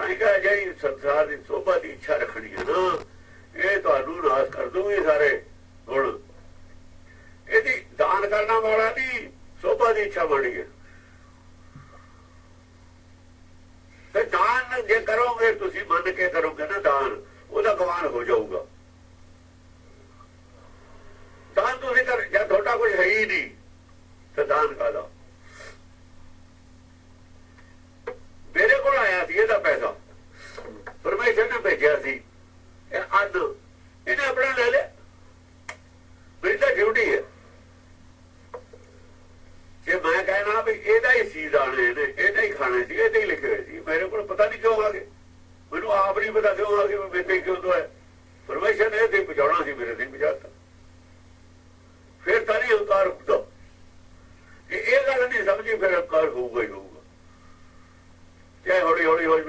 ਤਾਂ ਕਹੇ ਜਿਹੜੀ ਸੰਸਾਰ ਦੀ ਸੋਭਾ ਦੀ ਇੱਛਾ ਰੱਖਣੀ ਹੈ ਨਾ। ਇਹ ਤੁਹਾਨੂੰ ਨਾਸ ਕਰ ਦੂਗੀ ਸਾਰੇ। ਹੁਣ ਇਹਦੀ ਦਾਨ ਕਰਨਾ ਵਾਲਾ ਦੀ ਸੋਭਾ ਦੀ ਇੱਛਾ ਬਣੀ ਹੈ। ਤੇ ਦਾਨ ਜੇ ਕਰੋਗੇ, ਤੁਸੀਂ ਮੰਨ ਕੇ ਕਰੋਗੇ ਨਾ ਦਾਨ, ਉਹਦਾ ਗਵਾਨ ਹੋ ਜਾਊਗਾ। ਦਾਨ ਤੁਸੀਂ ਕਰ, ਜਾਂ ਤੁਹਾਡਾ ਕੁਝ ਹੈ ਹੀ ਨਹੀਂ, ਤੇ ਦਾਨ ਕਾਦਾ ਇਹਦਾ ਪੈਸਾ? ਪਰਮੇਸ਼ਰ ਨੇ ਭੇਜਿਆ ਸੀ। ਇਹ ਅੱਧ। ਇਹਨੇ ਆਪਣਾ ਲੈ ਲਿਆ। ਮੇਰੀ ਤਾਂ ਡਿਊਟੀ ਹੈ। ਜੇ ਮੈਂ ਕਹਿਣਾ ਵੀ ਇਹਦਾ ਹੀ ਸੀ ਦਾਣੇ ਨੇ, ਇਹਦਾ ਹੀ ਖਾਣੇ ਸੀ, ਇਹਦੇ ਹੀ ਲਿਖੇ ਹੋਏ ਸੀ। ਮੇਰੇ ਕੋਲ ਪਤਾ ਨਹੀਂ ਕਿਉਂ ਆ ਗਏ। ਮੈਨੂੰ ਆਪ ਨਹੀਂ ਪਤਾ ਕਿਉਂ ਆ ਗਏ ਮੇਰੇ ਬੇਤੇ ਕਿਉਂ ਤੋਂ ਹੈ। ਪਰਮੇਸ਼ਰ ਨੇ ਇਹ ਤੇ ਪਹੁੰਚਾਉਣਾ ਸੀ, ਮੇਰੇ ਤੇ ਪਹੁੰਚਾਤਾ। ਫਿਰ ਤਾਂ ਨਹੀਂ ਹੰਕਾਰ ਹੁੰਦਾ। ਇਹ ਗੱਲ ਨਹੀਂ ਸਮਝੀ, ਫਿਰ ਹੰਕਾਰ ਹੋਊਗਾ ਹੀ ਹੋਊਗਾ। ਚਾਹੇ ਹੌਲੀ ਹੌਲੀ ਹੋਈ